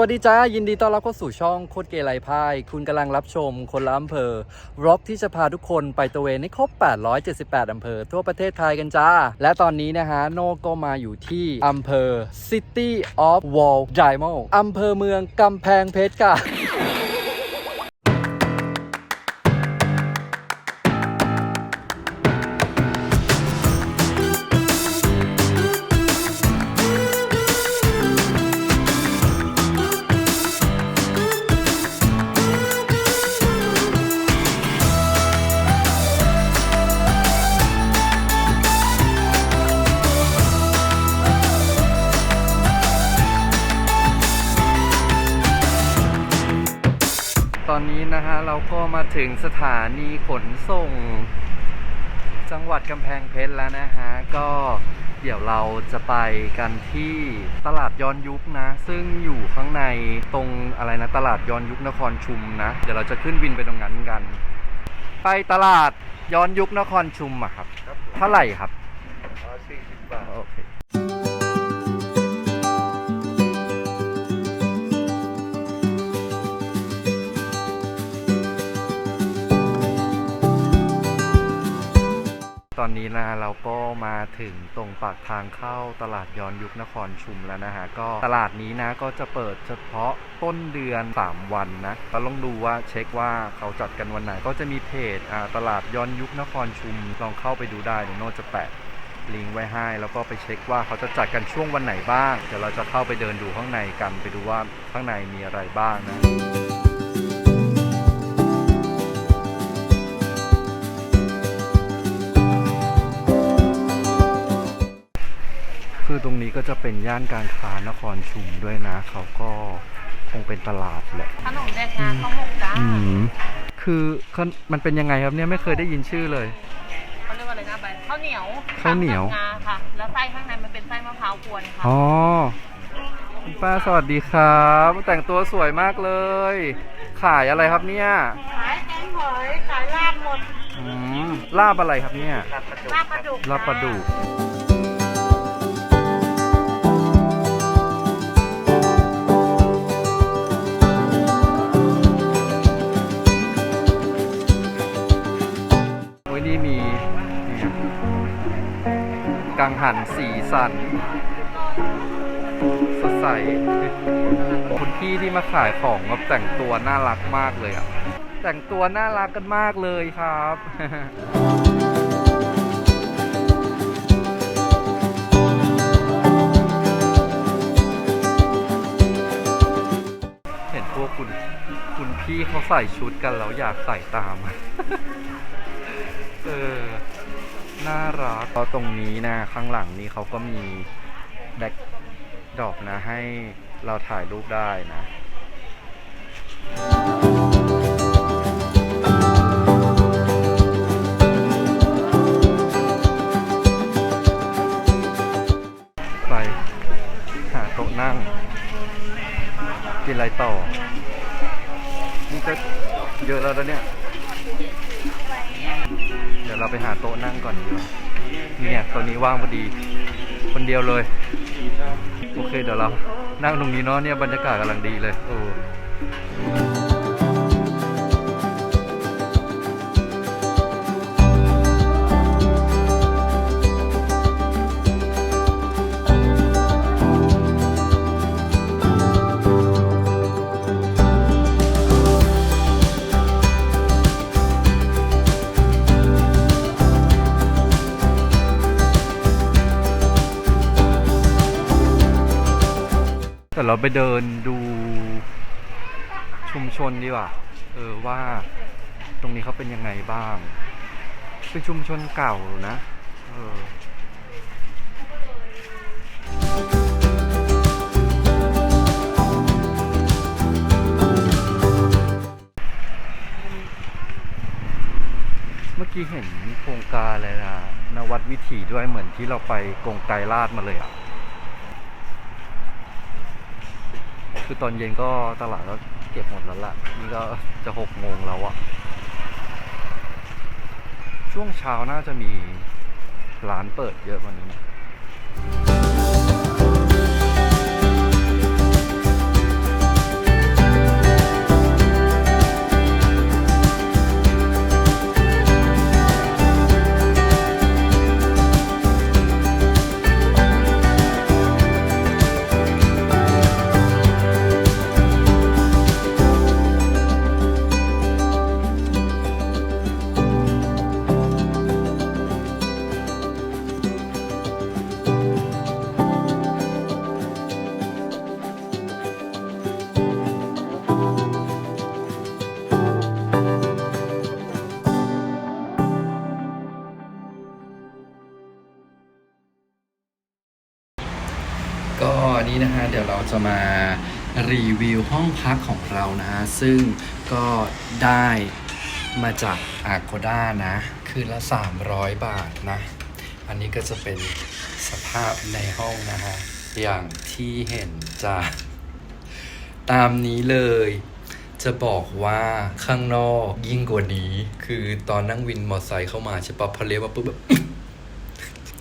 วัสดีจ้า ยินดีต้อนรับเข้าสู่ช่องโคตรเกไรพาย คุณกำลังรับชมคนละอำเภอร็อกที่จะพาทุกคนไปตะเวนให้ครบ 878 อำเภอ ทั่วประเทศไทยกันจ้า และตอนนี้นะฮะ โนก็มาอยู่ที่อำเภอ City of Wall Diamond อำเภอเมืองกำแพงเพชรค่ะ อนนี้นะฮะเราก็มาถึงสถานีขนส่ง จังหวัดกำแพงเพชรแล้วนะฮะ ก็เดี๋ยวเราจะไปกันที่ตลาดย้อนยุคนะ ซึ่งอยู่ข้างในตรงอะไรนะ ตลาดย้อนยุคนครชุมนะ เดี๋ยวเราจะขึ้นวินไปตรงนั้นกัน ไปตลาดย้อนยุคนครชุมอะครับครับผมเท่าไหร่ครับสี่สิบบาท อเคตอนนี้นะเราก็มาถึงตรงปากทางเข้าตลาดย้อนยุคนครชุมแล้วนะฮะก็ตลาดนี้นะก็จะเปิดเฉพาะต้นเดือน 3 วันนะเราลองดูว่าเช็คว่าเขาจัดกันวันไหน ก็จะมีเพจอ่าตลาดย้อนยุคนครชุมลองเข้าไปดูได้เดี๋ยวโน้ตจะแปะลิงก์ไว้ให้แล้วก็ไปเช็คว่าเขาจะจัดกันช่วงวันไหนบ้าง เดี๋ยวเราจะเข้าไปเดินดูข้างในกันไปดูว่าข้างในมีอะไรบ้างนะ คือตรงนี้ก็จะเป็นย่านการค้านครชุมด้วยนะ เขาก็คงเป็นตลาดแหละขนมแดกงาข้าวหมกจ้าอืมคือมันมันเป็นยังไงครับเนี่ยไม่เคยได้ยินชื่อเลยเขาเรียกว่าอะไรนะใบข้าวเหนียวข้าวเหนียวทำจากงาค่ะแล้วไส้ข้างในมันเป็นไส้มะพร้าวกวนค่ะอ๋อคุณป้าสวัสดีครับ แต่งตัวสวยมากเลย ขายอะไรครับเนี่ยขายแกงหอยขายลาบหมดอืมลาบอะไรครับเนี่ยลาบปลาดุกลาบปลาดุก โอ้ยนี่มีนี่ครับกังหันสีสันสดใสคุณพี่ที่มาขายของแบบแต่งตัวน่ารักมากเลยอะ แต่งตัวน่ารักกันมากเลยครับเห็นพวกคุณ คุณพี่เขาใส่ชุดกันแล้วอยากใส่ตาม น่ารักก็ตรงนี้นะ ข้างหลังนี้เขาก็มีแบ็คดอปนะ ให้เราถ่ายรูปได้นะไปหาโต๊ะนั่ง กินอะไรต่อ นี่ก็เยอะแล้วนะเนี่ย ก่อนดีกว่าเนี่ยตอนนี้ว่างพอดี คนเดียวเลย โอเคเดี๋ยวเรา นั่งตรงนี้เนาะเนี่ยบรรยากาศกำลังดีเลย โอ้ ไปเดินดูชุมชนดีกว่า เออว่าตรงนี้เขาเป็นยังไงบ้าง เป็นชุมชนเก่านะ เออเมื่อกี้เห็นโครงการอะไรนะนวัดวิถีด้วยเหมือนที่เราไปกรงไกรลาดมาเลยอะ คือตอนเย็นก็ตลาดก็เก็บหมดแล้วล่ะนี่ก็จะหกโมงแล้วอะช่วงเช้าน่าจะมีร้านเปิดเยอะกว่านี้ จะมารีวิวห้องพักของเรานะฮะ ซึ่งก็ได้มาจากอาโกด้านะ คืนละ 300 บาทนะ อันนี้ก็จะเป็นสภาพในห้องนะฮะ อย่างที่เห็นจากตามนี้เลย จะบอกว่าข้างนอกยิ่งกว่านี้ คือตอนนั่งวินมอเตอร์ไซค์เข้ามาใช่ปะพอเลี้ยวมาปุ๊บแบบ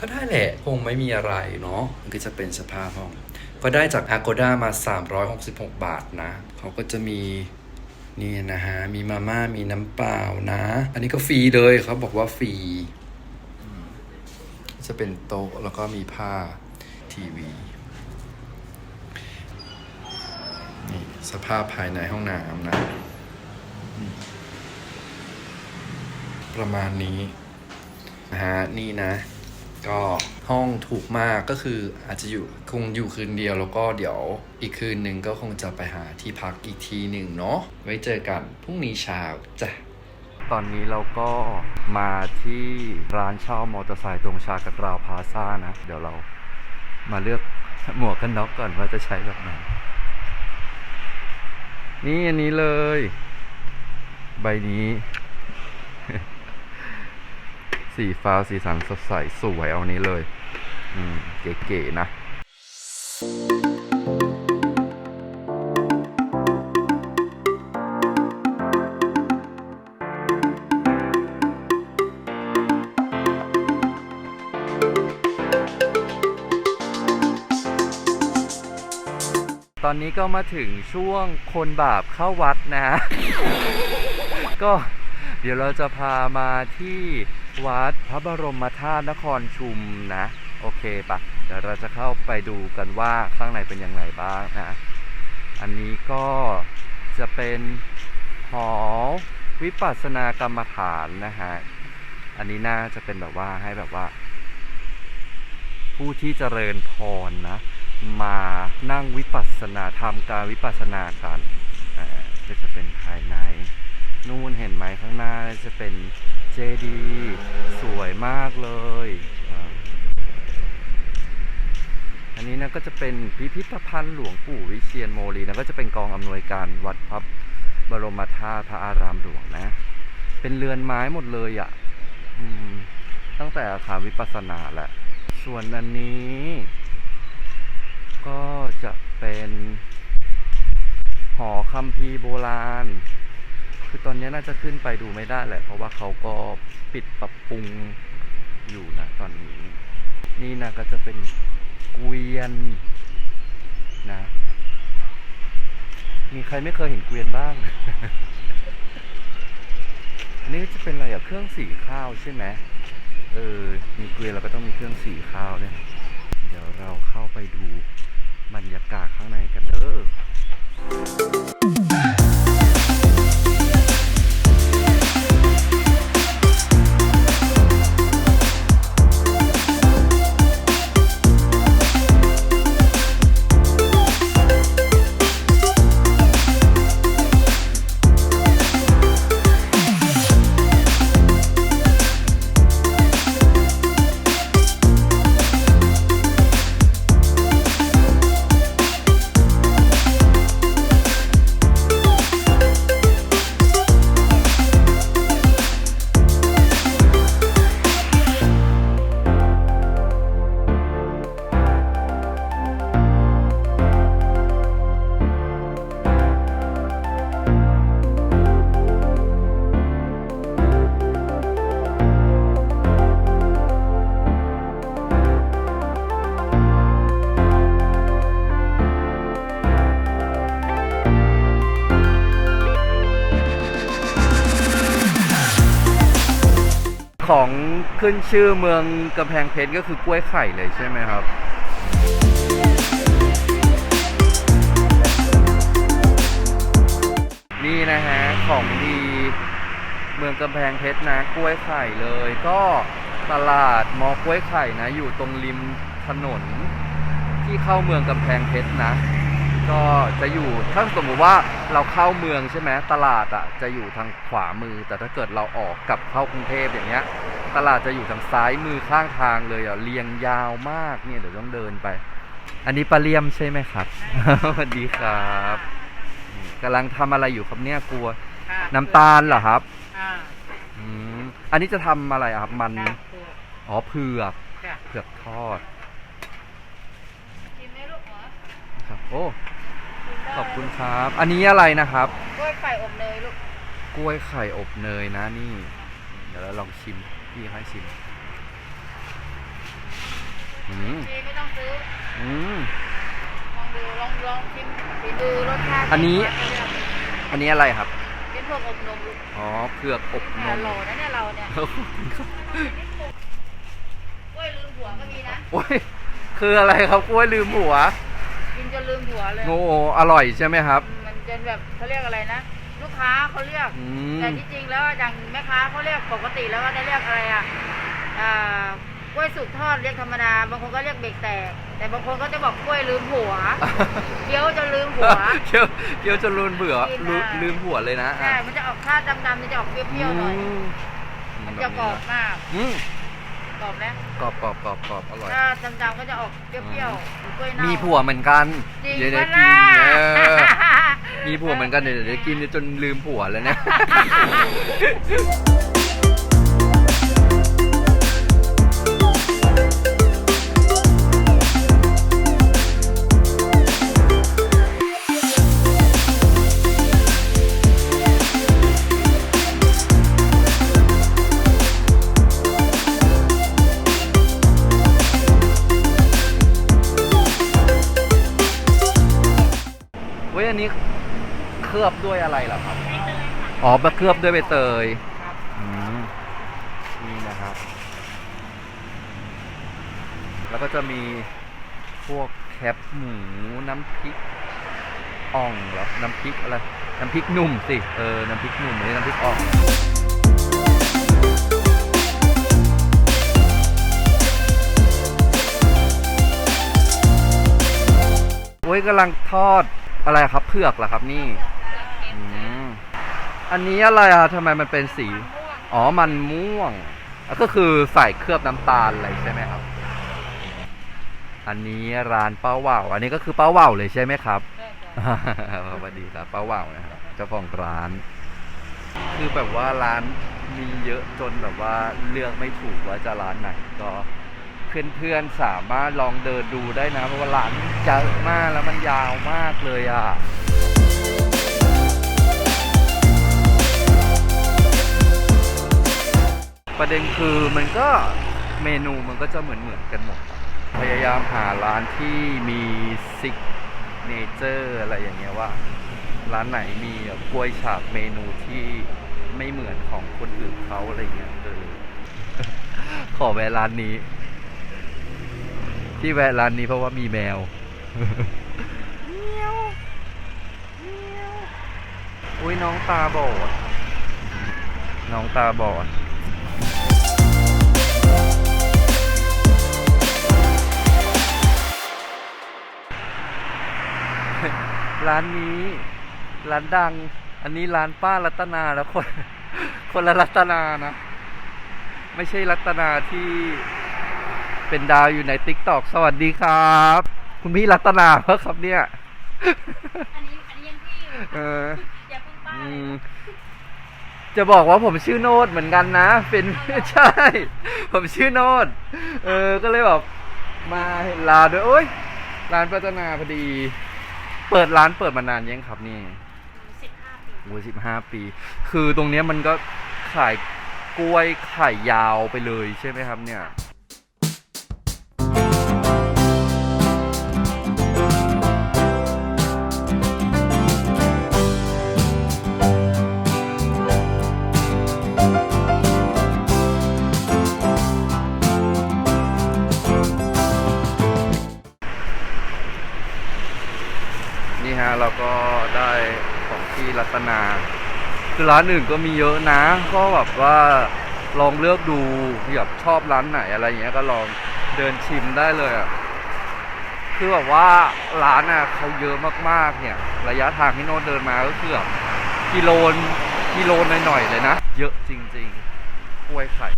ก็ได้แหละ คงไม่มีอะไรเนาะก็จะเป็นสภาพห้อง ก็ได้จาก Agoda มา 366 บาทนะ เขาก็จะมีนี่นะฮะ มีมาม่า มีน้ำเปล่านะ อันนี้ก็ฟรีเลยเขาบอกว่าฟรี จะเป็นโต๊ะแล้วก็มีผ้าทีวีนี่สภาพภายในห้องน้ำนะ ประมาณนี้นะฮะ นี่นะ ก็ห้องถูกมากก็คืออาจจะอยู่คงอยู่คืนเดียวแล้วก็เดี๋ยวอีกคืนหนึ่งก็คงจะไปหาที่พักอีกทีหนึ่งเนาะไว้เจอกันพรุ่งนี้เช้าจ้ะตอนนี้เราก็มาที่ร้านเช่ามอเตอร์ไซค์ตรงชากัดราวพาซ่านะ เดี๋ยวเรามาเลือกหมวกกันน็อกก่อนว่าจะใช้แบบไหนนี่อันนี้เลย ใบนี้ สีฟ้าสีสันสดใสสวยเอานี้เลย อืม เก๋ๆนะตอนนี้ก็มาถึงช่วงคนบาปเข้าวัดนะฮะ ก็เดี๋ยวเราจะพามาที่ วัดพระบรมธาตุนครชุมนะ โอเคปะเดี๋ยวเราจะเข้าไปดูกันว่าข้างในเป็นอย่างไรบ้างนะ อันนี้ก็จะเป็นหอวิปัสสนากรรมฐานนะฮะ อันนี้น่าจะเป็นแบบว่าให้แบบว่า ผู้ที่เจริญพรนะ มานั่งวิปัสสนาทำการวิปัสสนากันอ่าก็จะเป็นภายใน นู่นเห็นไหมข้างหน้าจะเป็น จดีย์สวยมากเลย อันนี้นะก็จะเป็นพิพิธภัณฑ์หลวงปู่วิเชียนโมลีนะก็จะเป็นกองอำนวยการวัดพระบรมธาตุพระอารามหลวงนะ เป็นเรือนไม้หมดเลยอะ่ะตั้งแต่อาคารวิปัสสนาแหละ ส่วนอันนี้ ก็จะเป็นหอคัมภีร์โบราณ คือตอนนี้น่าจะขึ้นไปดูไม่ได้แหละ เพราะว่าเขาก็ปิดปรับปรุงอยู่นะตอนนี้ นี่นะก็จะเป็นเกวียนนะ มีใครไม่เคยเห็นเกวียนบ้างนนี้จะเป็นอะไรอะเครื่องสีข้าวใช่ไหมเออ มีเกวียนเราก็ต้องมีเครื่องสีข้าวเนี่ยเดี๋ยวเราเข้าไปดูบรรยากาศข้างในกันเด้อ ของขึ้นชื่อเมืองกำแพงเพชรก็คือกล้วยไข่เลยใช่ไหมครับนี่นะฮะของดีเมืองกำแพงเพชรนะกล้วยไข่เลย ก็ตลาดมอกล้วยไข่นะ อยู่ตรงริมถนนที่เข้าเมืองกำแพงเพชรนะ ก็จะอยู่ถ้าสมมติว่าเราเข้าเมืองใช่ไหมตลาดอะจะอยู่ทางขวามือ แต่ถ้าเกิดเราออกกลับเข้ากรุงเทพอย่างเงี้ย ตลาดจะอยู่ทางซ้ายมือข้างทางเลยอะเรียงยาวมากเนี่ยเดี๋ยวต้องเดินไป อันนี้ปลาเลี่ยมใช่ไหมครับสวัสดีครับนี่กำลังทำอะไรอยู่ครับเนี่ยกลัวค่ะน้ำตาลเหรอครับอ่าอืมอันนี้จะทำอะไรอะครับมันค่ะอ๋อเผือกค่ะเผือกทอดกินไหมลูกเหรอครับโอ้กินได้ ขอบคุณครับ อันนี้อะไรนะครับ กล้วยไข่อบเนยลูกกล้วยไข่อบเนยนะนี่ เดี๋ยวเราลองชิม พี่ให้ชิม อืมพี่ไม่ต้องซื้อ อืม ลองดู ลองลองชิมฝีมือรสชาติอันนี้ อันนี้อะไรครับ เป็นพวกอบนมลูกอ๋อเผือกอบนฮัลมโหลนะเนี่ยเราเนี่ยขอบคุณครับกล้วยลืมหัวก็มีนะ โอ้ย คืออะไรครับกล้วยลืมหัว กินจนลืมหัวเลยโง่อร่อยใช่ไหมครับ มันจะแบบเขาเรียกอะไรนะ ลูกค้าเขาเรียก อืม แต่ที่จริงแล้วอย่างแม่ค้าเขาเรียกปกติแล้วก็จะเรียกอะไรอะอ่ากล้วยสุกทอดเรียกธรรมดา บางคนก็เรียกเบรกแตก แต่บางคนก็จะบอกกล้วยลืมหัว เคี้ยวจะลืมหัว เคี้ยวเคี้ยวจนลืมเบื่อกินลืมได้ลืมหัวเลยนะใช่มันจะออกชาติดำๆมันจะออกเปรี้ยวๆหน่อยมมันจะกรอบมาก อืมกรอบนะกรอบกรอบกรอบกรอบอร่อย ถ้าดำๆก็จะออกเปรี้ยวๆเหมือน กล้วยเน่ามีมีผัวเหมือนกันจริงเดี๋ยวได้ปะกินล่ะเออมีผัวเหมือนกันเดี๋ยวเดี๋ยวกินจนลืมผัวแล้วเนี่ยเลือบด้วยอะไรเหรอครับ อ๋อมาเคลือบด้วยใบเตยครับอืมนี่นะครับ แล้วก็จะมีพวกแคบหมูน้ำพริกอ่องเหรอ น้ำพริกอะไร น้ำพริกหนุ่มสิ เออ น้ำพริกหนุ่มนี่น้ำพริกอ่องโอ้ยกำลังทอดอะไรครับเผือกเหรอครับนี่อืม อันนี้อะไรอะทำไมมันเป็นสี อ๋อ มันม่วง ก็คือใส่เคลือบน้ำตาลอะไรใช่ไหมครับ อันนี้ร้านป้าว่าว อันนี้ก็คือป้าว่าวเลยใช่ไหมครับสวัสดีครับป้าว่าวนะครับเจ้าของร้าน คือแบบว่าร้านมีเยอะจนแบบว่าเลือกไม่ถูกว่าจะร้านไหน ก็เพื่อนๆสามารถลองเดินดูได้นะ เพราะว่าร้านเยอะมากแล้วมันยาวมากเลยอะ ประเด็นคือมันก็เมนูมันก็จะเหมือนเหมือนๆกันหมดอะพยายามหาร้านที่มีซิกเนเจอร์อะไรอย่างเงี้ยว่า ร้านไหนมีแบบกล้วยฉาบเมนูที่ไม่เหมือนของคนอื่นเขาอะไรเงี้ยเออขอแวะร้านนี้ ที่แวะร้านนี้เพราะว่ามีแมวเมียวเมียวอุ้ยน้องตาบอด น้องตาบอด ร้านนี้ ร้านดัง อันนี้ร้านป้ารัตนาแล้วคน คนละรัตนานะ ไม่ใช่รัตนาที่เป็นดาวอยู่ในติ๊กตอกสวัสดีครับ คุณพี่รัตนาเพราะครับเนี่ย อันนี้อันนี้ยังพี่อยู่เอออย่าเพิ่งป้าอืมจะบอกว่าผมชื่อโนดเหมือนกันนะ เป็นใช่ ผมชื่อโนดเออ ก็เลยแบบมาเห็นร้านด้วยโอ้ยร้านปัตนาพอดี เปิดร้านเปิดมานานยังครับนี่สิบห้าปีโอ้สิบห้าปี คือตรงเนี้ยมันก็ขายกล้วยไข่ยาวไปเลยใช่ไหมครับเนี่ย ก็ได้ของที่รัตนา คือร้านอื่นก็มีเยอะนะ ก็แบบว่าลองเลือกดูอยากชอบร้านไหนอะไรอย่างเงี้ยก็ลองเดินชิมได้เลยอะคือแบบว่าร้านอะเขาเยอะมากๆเนี่ย ระยะทางที่โน้ตเดินมาก็คือแบบกิโลนกิโลหน่อยๆเลยนะ เยอะจริงๆกล้วยไข่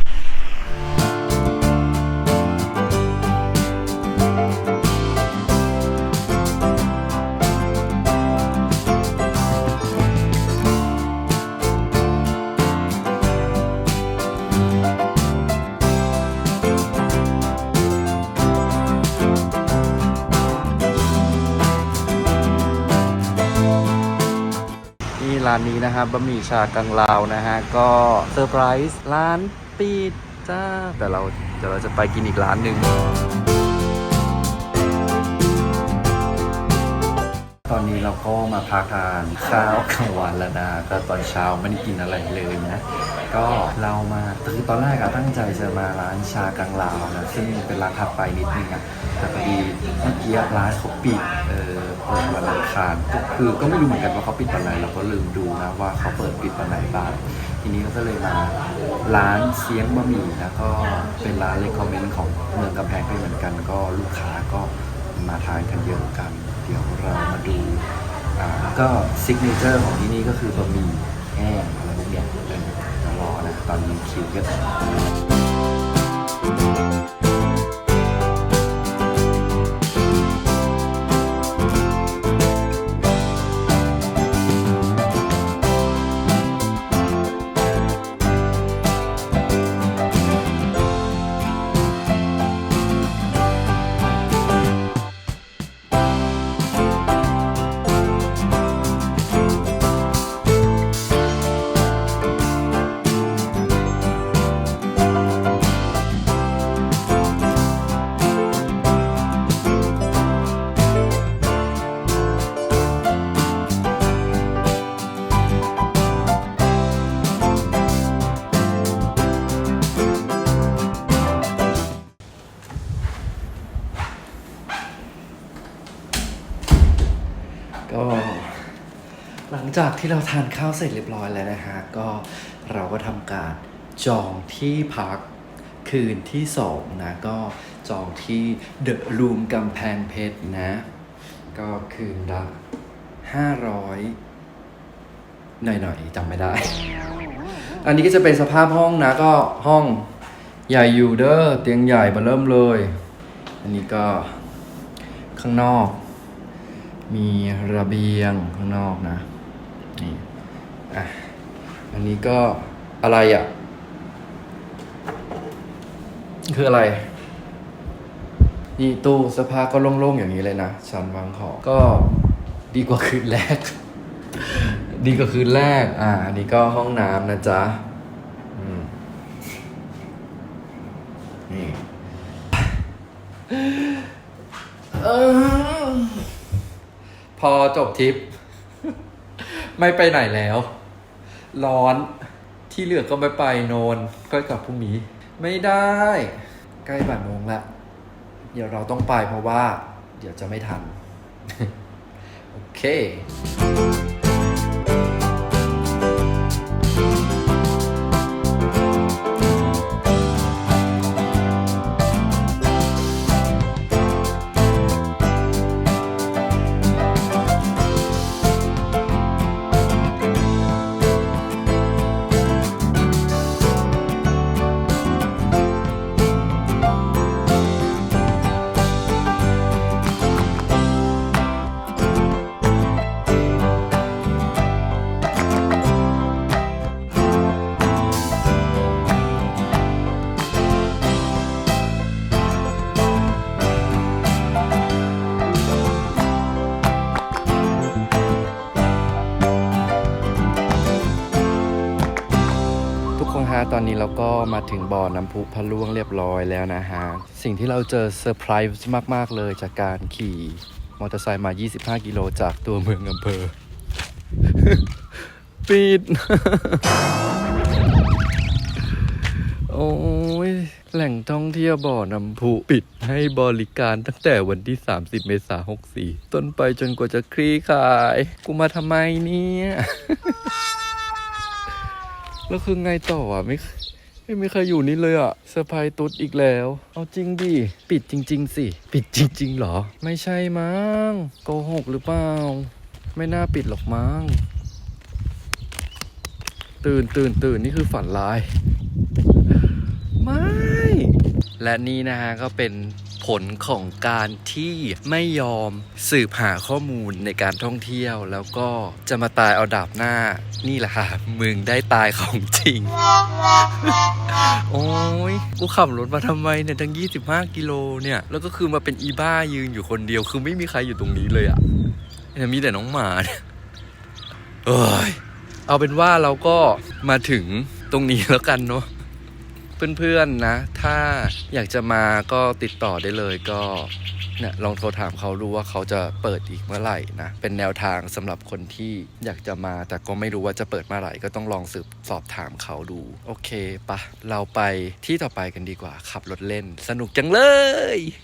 ร้านนี้นะฮะบะหมี่ชากังลาวนะฮะ ก็เซอร์ไพรส์ร้านปิดจ้า แต่เราเดี๋ยวเราจะไปกินอีกร้านหนึ่งตอนนี้เราก็มาพักทานข้าวกลางวันแล้วนะก็ตอนเช้าไม่ได้กินอะไรเลยนะ ก็เรามาคือตอนแรกอะตั้งใจจะมาร้านชากังลาวนะซึ่งเป็นร้านถัดไปนิดนึงอะแต่พอดีเมื่อกี้ร้านเขาปิดเออเปิดวันอังคารก็คือก็ไม่รู้เหมือนกันว่าเขาปิดวันไหนเราก็ลืมดูนะว่าเขาเปิดปิดวันไหนบ้างทีนี้ก็เลยมาร้านเสียงบะหมี่นะก็เป็นร้านเลคคอมเมนต์ของเมืองกำแพงเพชรเหมือนกัน ก็ลูกค้าก็มาทานกันเยอะกัน เดี๋ยวเรามาดูอ่าก็ซิกเนเจอร์ของที่นี่ก็คือบะหมี่แห้งอะไรพวกเนี้ย ดี๋ย ที่เราทานข้าวเสร็จเรียบร้อยแล้วนะฮะก็เราก็ทำการจองที่พักคืนที่สองนะก็จองที่เดอะรูมกำแพงเพชรนะ ก็คืนละห้าร้อยหน่อยๆจำไม่ได้ อันนี้ก็จะเป็นสภาพห้องนะก็ห้องใหญ่อยู่เด้อเตียงใหญ่มาเริ่มเลย อันนี้ก็ข้างนอก มีระเบียงข้างนอกนะ นี่อะอันนี้ก็อะไรอะ คืออะไรนี่ตู้เสื้อผ้าก็โล่งๆอย่างนี้เลยนะชั้นวางของก็ดีกว่าคืนแรก ดีกว่าคืนแรก อ่า อันนี้ก็ห้องน้ำนะจ๊ะอืมนี่พอจบทริป ไม่ไปไหนแล้ว ร้อนที่เหลือก็ไม่ไปนอนก็กลับพรุ่งนี้ ไม่ได้ ใกล้บ่ายโมงละเดี๋ยวเราต้องไปเพราะว่า เดี๋ยวจะไม่ทัน โอเค ฮะตอนนี้เราก็มาถึงบ่อน้ำพุพะล่วงเรียบร้อยแล้วนะฮะ สิ่งที่เราเจอเซอร์ไพรส์มาก ๆ เลยจากการขี่มอเตอร์ไซค์มา 25 กิโลจากตัวเมืองอำเภอ ปิด โอ้ย แหล่งท่องเที่ยวบ่อน้ำพุปิดให้บริการตั้งแต่วันที่ 30 เมษายน 64 ต้นไปจนกว่าจะคลี่คลาย กูมาทำไมเนี่ย แล้วคือไงต่ออะไม่ไม่มีใครอยู่นี่เลยอะเซอร์ไพรส์ตุ๊ดอีกแล้ว เอาจริงดิปิดจริง ๆ สิ ปิดจริงๆเหรอ ไม่ใช่มั้งโกหกหรือเปล่า ไม่น่าปิดหรอกมั้งตื่นตื่นตื่นนี่คือฝันร้าย ไม่ และนี่นะฮะก็เป็น ผลของการที่ไม่ยอมสืบหาข้อมูลในการท่องเที่ยว แล้วก็จะมาตายเอาดาบหน้านี่แหละค่ะมึงได้ตายของจริง โอ้ยกูขับรถมาทำไมเนี่ยทั้ง 25 กิโลเนี่ย แล้วก็คือมาเป็นอีบ้ายืนอยู่คนเดียว คือไม่มีใครอยู่ตรงนี้เลยอะ่ะมีแต่น้องหมาเนี่ยเอ้ยเอาเป็นว่าเราก็มาถึงตรงนี้แล้วกันเนาะ เพื่อนๆนะ ถ้าอยากจะมาก็ติดต่อได้เลยก็เนี่ยลองโทรถามเขาดูว่าเขาจะเปิดอีกเมื่อไหร่นะ เป็นแนวทางสำหรับคนที่อยากจะมา แต่ก็ไม่รู้ว่าจะเปิดเมื่อไหร่ก็ต้องลองสืบสอบถามเขาดู โอเคปะเราไปที่ต่อไปกันดีกว่า ขับรถเล่น สนุกจังเลย